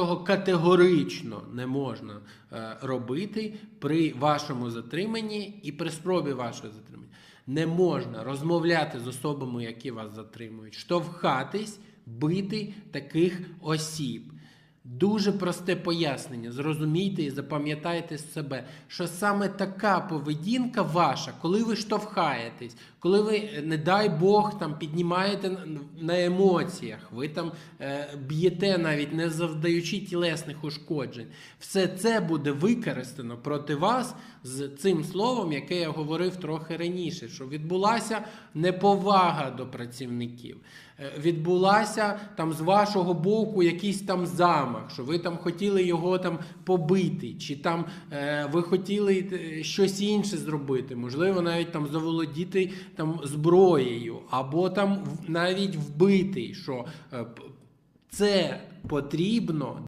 Цього категорично не можна е, робити при вашому затриманні і при спробі вашого затримання. Не можна розмовляти з особами, які вас затримують, штовхатись, бити таких осіб. Дуже просте пояснення. Зрозумійте і запам'ятайте себе, що саме така поведінка ваша, коли ви штовхаєтесь, коли ви, не дай Бог, там піднімаєте на- емоціях, ви там е, б'єте навіть не завдаючи тілесних ушкоджень, все це буде використано проти вас з цим словом, яке я говорив трохи раніше, що відбулася неповага до працівників. Е, Відбулася там з вашого боку якийсь там замах, що ви там хотіли його там побити, чи там е, ви хотіли е, щось інше зробити, можливо, навіть там заволодіти там зброєю, або там навіть вбити, що е, це потрібно